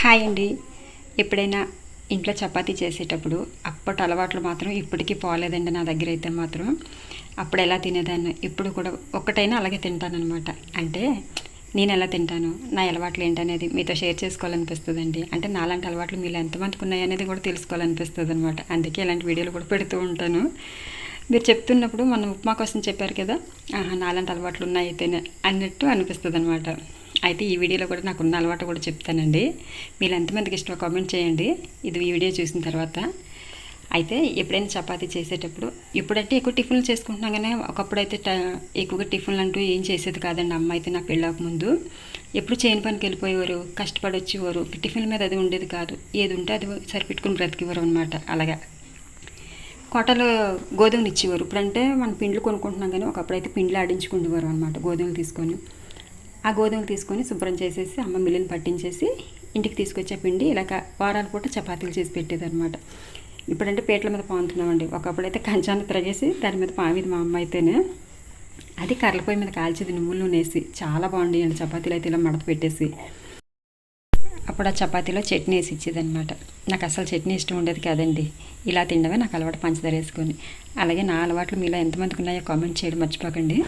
Hi అండి. ఎప్పుడైనా ఇంట్లో చపాతీ చేసేటప్పుడు అప్పటి అలవాట్లు మాత్రం ఇప్పటికీ పోలేదండి నా దగ్గర అయితే మాత్రం. అప్పుడు ఎలా తినేదాన్ని? ఇప్పుడు కూడా ఒక్కటైనా అలాగే తింటానన్నమాట. అంటే నేను ఎలా తింటాను? నా అలవాట్లు ఏంటనేది మీతో షేర్ చేసుకోవాలనిపిస్తుందండి. అంటే నాలాంటి అలవాట్లు మీలో ఎంతమందికి ఉన్నాయి అనేది కూడా తెలుసుకోవాలనిపిస్తుంది అనమాట అందుకే ఇలాంటి వీడియోలు కూడా పెడుతూ ఉంటాను. మీరు చెప్తున్నప్పుడు మన ఉప్మా కోసం చెప్పారు కదా? ఆహా నాలాంటి అలవాట్లు ఉన్నాయి అయితేనే అన్నట్టు అనిపిస్తుంది అనమాట అయితే ఈ వీడియోలో కూడా నాకు ఉన్న అలవాటు కూడా చెప్తానండి. మీరు ఎంతమందికి ఇష్టం కామెంట్ చేయండి. ఇది ఈ వీడియో చూసిన తర్వాత. అయితే ఎప్పుడైనా చపాతీ చేసేటప్పుడు ఇప్పుడంటే ఎక్కువ టిఫిన్లు చేసుకుంటున్నాం కానీ ఒకప్పుడు అయితే ట- ఎక్కువగా టిఫిన్లు అంటూ ఏం చేసేది కాదండి. అమ్మ అయితే నాకు పెళ్ళాక ముందు ఎప్పుడు చేయని పనికి వెళ్ళిపోయేవారు కష్టపడి వచ్చేవారు టిఫిన్ మీద అది ఉండేది కాదు. ఏది ఉంటే అది సరిపెట్టుకుని బ్రతికేవారు అనమాట అలాగా. కోటలో గోధుమలు ఇచ్చేవారు. ఇప్పుడంటే మన పిండ్లు కొనుక్కుంటున్నాం కానీ ఒకప్పుడు అయితే పిండ్లు ఆడించుకునేవారు అనమాట గోధుమలు తీసుకొని. ఆ గోధుమలు తీసుకొని శుభ్రం చేసేసి అమ్మ మిల్లుని పట్టించేసి ఇంటికి తీసుకొచ్చే పిండి ఇలాగ వారాల పూట చపాతీలు చేసి పెట్టేదన్నమాట. ఇప్పుడంటే పీటల మీద పాముతున్నామండి. ఒకప్పుడు అయితే కంచాన్ని తిరగేసి దాని మీద పామిది మా అమ్మ అయితేనే అది కర్రల పొయ్యి మీద కాల్చేది నువ్వులు నూనె చాలా బాగుండేయండి చపాతీలు అయితే ఇలా మడత పెట్టేసి. అప్పుడు ఆ చపాతీలో చట్నీ వేసి ఇచ్చేదనమాట నాకు అసలు చట్నీ ఇష్టం ఉండేది కాదండి. ఇలా తినడమే నాకు అలవాటు పంచదార వేసుకొని. అలాగే నా అలవాట్లు మీలో ఎంతమందికి ఉన్నాయో కామెంట్ చేయడం మర్చిపోకండి.